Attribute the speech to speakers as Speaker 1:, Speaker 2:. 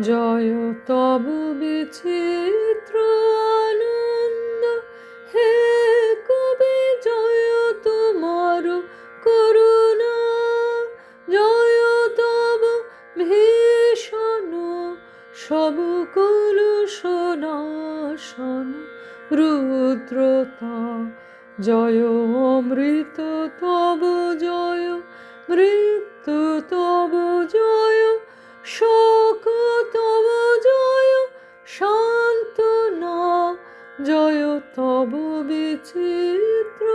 Speaker 1: জয় তব বিচিত্র আনন্দ। হে কবি, জয় তোমার করুণা। জয় তব ভীষণ, সব কলুষনাশন রুদ্রতা। জয় অমৃত তব, জয় না জয় তব বিচিত্র।